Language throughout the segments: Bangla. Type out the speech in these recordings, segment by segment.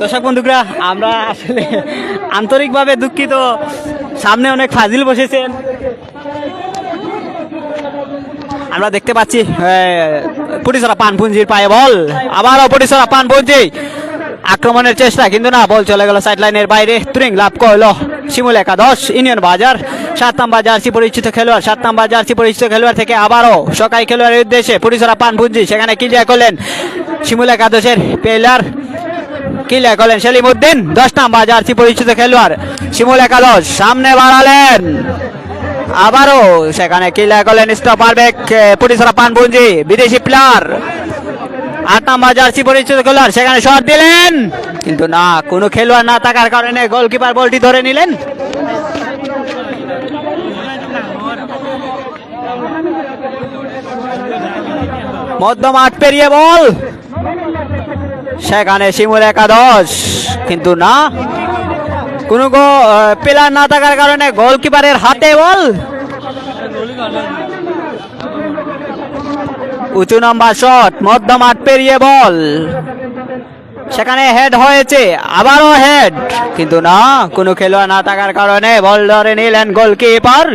দর্শক বন্ধুরা, আমরা আসলে আন্তরিকভাবে দুঃখিত। সামনে অনেক ফাজিল বসেছেন। আমরা দেখতে পাচ্ছি পুটিসরা পানপুঞ্জির পায়ে বল। আবারও পুটিসরা পানপুঞ্জি। আক্রমণের চেষ্টা, কিন্তু না, বল চলে গেল সাইড লাইনের বাইরে। তুরিং লাভ করল। শিমুল একাদশ ইউনিয়ন বাজার সাত নাম্বার জার্সি পরিচিত খেলোয়াড় সাত নাম্বার জার্সি পরিচিত খেলোয়াড় থেকে আবারও সকাই খেলোয়াড়ের উদ্দেশ্যে পুটিসরা পানপুঞ্জি, সেখানে ক্লিয়ার করলেন? শিমুল একাদশের প্লেয়ার ক্লিয়ার করলেন? সেলিম উদ্দিন দশ নাম্বার জার্সি পরিচিত খেলোয়াড়, শিমুল একাদশ, সামনে বাড়ালেন। আবারও সেখানে ক্লিয়ার করলেন? স্টপার ব্যাক পুটিসরা পানপুঞ্জি, বিদেশি প্লেয়ার আট নাম্বার জার্সি পরিচিত খেলোয়াড় সেখানে শট দিলেন। কিন্তু না, কোনো খেলোয়াড় না থাকার কারণে গোলকিপার বলটি ধরে নিলেন। মধ্য মাঠ পেরিয়ে বল। সেখানে শিমুল একাদশ, কিন্তু না, কোনো প্লেয়ার না থাকার কারণে গোলকিপারের হাতে বল। উঁচু নম্বর শট মধ্য মাঠ পেরিয়ে বল। সেখানে হেড হয়েছে, আবারও হেড কিন্তু না, কোনো খেলোয়াড় না থাকার কারণে বল ধরে নিলেন গোলকিপার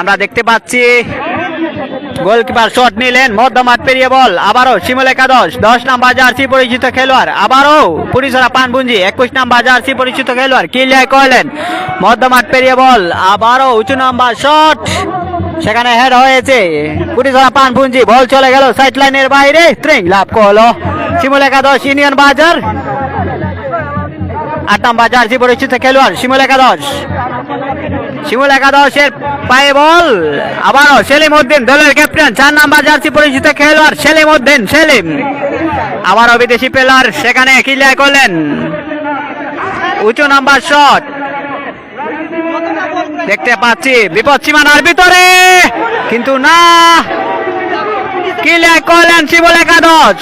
আমরা দেখতে পাচ্ছি গোলকিপার শট নিলেন, মধ্যমাঠ পেরিয়ে বল, আবারও শিমুল একাদশ, দশ নাম্বার জার্সি পরিচিত খেলোয়াড়, আবারও পুরিসরা পানপুঞ্জি একুশ নাম্বার জার্সি পরিচিত খেলোয়াড় ক্লিয়ার করলেন? মধ্যমাঠ পেরিয়ে বল, আবারও উঁচু নাম্বার শট, সেখানে হেড হয়েছে পুরিসরা পানপুঞ্জি বল চলে গেল সাইড লাইনের বাইরে ত্রিং লাভ করল। শিমুল একাদশ, ইউনিয়ন বাজার, আট নাম্বার জার্সি পরিচিত খেলোয়াড়, শিমুল একাদশ। শিমুল একাদশের পায়ে বল। আবারও সেলিম উদ্দিন দলের ক্যাপ্টেন চার নাম্বার জার্সি পরিচিত খেলোয়াড় সেলিম উদ্দিন, সেলিম। আবারও বিদেশি প্লেয়ার সেখানে ক্লিয়ার করলেন? উঁচু নাম্বার শট দেখতে পাচ্ছি, বিপদ সীমানার ভিতরে। কিন্তু না ক্লিয়ার করলেন শিমুল একাদশ?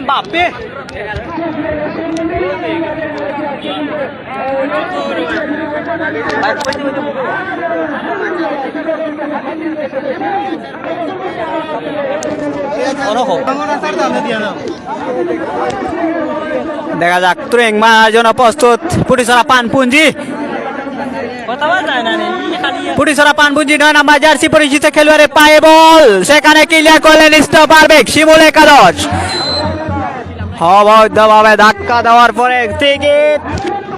Mbappé. দেখা যাক তুরেং মারার জন্য প্রস্তুত পুটিসরা পানপুঞ্জি পুটিসরা পানপুঞ্জি নয় নাম্বার জার্সি পরিচিত খেলোয়াড়ের পায়ে বল। সেখানে ক্লিয়ার করলেন স্টপার বেগ শিমুল একাদশ। অবৈধভাবে ধাক্কা দেওয়ার পরে টিকিট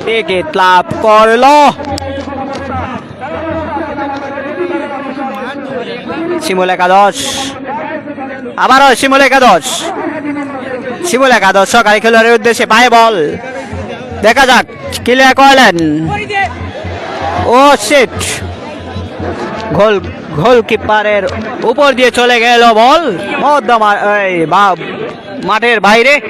টিকিট লাভ করল। শিমুল একাদশ। আবারও শিমুল একাদশ। শিমুল একাদশ সরকারি খেলোয়াড়ের উদ্দেশ্যে পায়ে বল। দেখা যাক, ক্লিয়ার করলেন। ও সেট গোল গোলকিপারের উপর দিয়ে চলে গেল বল। মধ্য মা- এই মাঠের বাইরে।